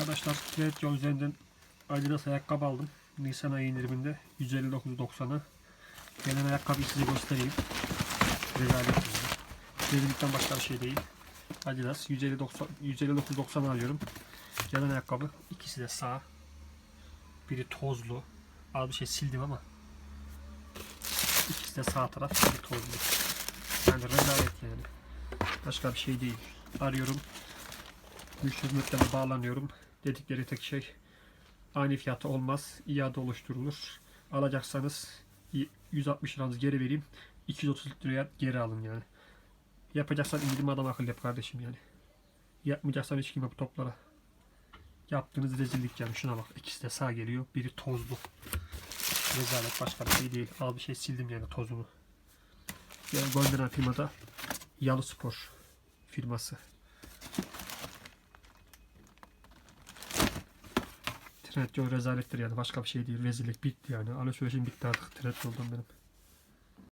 Arkadaşlar Trendyol üzerinden Adidas ayakkabı aldım. Nisan ayı indiriminde 159.90'a. Gelen ayakkabıyı size göstereyim. Rezalet. Rezillikten başka bir şey değil. Adidas 159 159.90 alıyorum. Gelen ayakkabı ikisi de sağ. Biri tozlu. Az bir şey sildim ama. İkisi de sağ taraf, biri tozlu. Yani rezalet yani. Başka bir şey değil. Arıyorum. Müşteri bağlanıyorum. Dedikleri tek şey aynı fiyatı olmaz. iade oluşturulur. Alacaksanız 160 liranızı geri vereyim. 230 liraya geri alın yani. Yapacaksan indirim adam akıllı yap kardeşim yani. Yapmayacaksan hiç kim bu toplara. Yaptığınız rezillik yani. Şuna bak. İkisi de sağ geliyor. Biri tozlu. Rezalet başka bir şey değil. Al bir şey sildim yani tozunu. Yani gönderen firmada Yalı Spor firması. Trendyol rezalettir yani başka bir şey değil. Rezillik bitti yani. Alışverişim bitti artık Trendyol'dan benim.